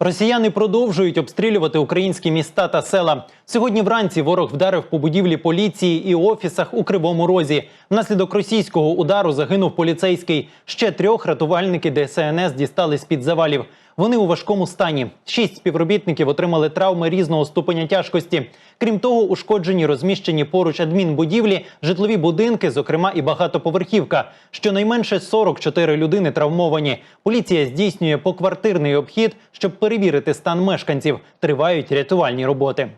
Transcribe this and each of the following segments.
Росіяни продовжують обстрілювати українські міста та села. Сьогодні вранці ворог вдарив по будівлі поліції і офісах у Кривому Розі. Внаслідок російського удару загинув поліцейський. Ще трьох рятувальники ДСНС дістали з під завалів. Вони у важкому стані. Шість співробітників отримали травми різного ступеня тяжкості. Крім того, ушкоджені розміщені поруч адмінбудівлі, житлові будинки, зокрема і багатоповерхівка. Щонайменше 44 людини травмовані. Поліція здійснює поквартирний обхід, щоб перевірити стан мешканців. Тривають рятувальні роботи.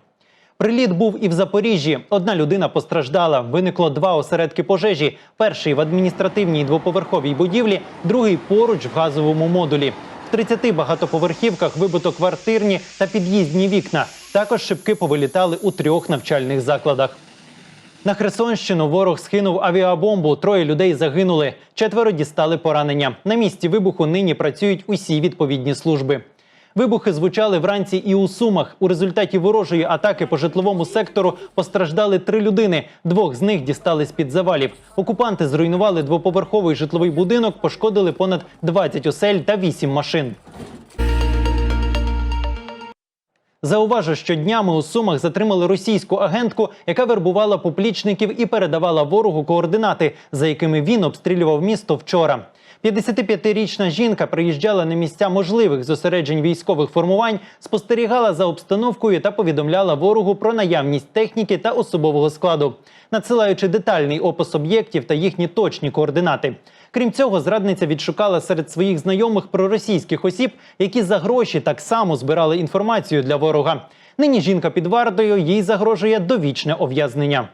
Приліт був і в Запоріжжі. Одна людина постраждала. Виникло два осередки пожежі: перший в адміністративній двоповерховій будівлі, другий поруч в газовому модулі. В 30 багатоповерхівках вибито квартирні та під'їздні вікна. Також шибки повилітали у трьох навчальних закладах. На Херсонщину ворог скинув авіабомбу. Троє людей загинули. Четверо дістали поранення. На місці вибуху нині працюють усі відповідні служби. Вибухи звучали вранці і у Сумах. У результаті ворожої атаки по житловому сектору постраждали три людини. Двох з них дістали з під завалів. Окупанти зруйнували двоповерховий житловий будинок, пошкодили понад 20 осель та 8 машин. Зауважу, що днями у Сумах затримали російську агентку, яка вербувала поплічників і передавала ворогу координати, за якими він обстрілював місто вчора. 55-річна жінка приїжджала на місця можливих зосереджень військових формувань, спостерігала за обстановкою та повідомляла ворогу про наявність техніки та особового складу, надсилаючи детальний опис об'єктів та їхні точні координати. Крім цього, зрадниця відшукала серед своїх знайомих проросійських осіб, які за гроші так само збирали інформацію для ворога. Нині жінка під вартою їй загрожує довічне ув'язнення.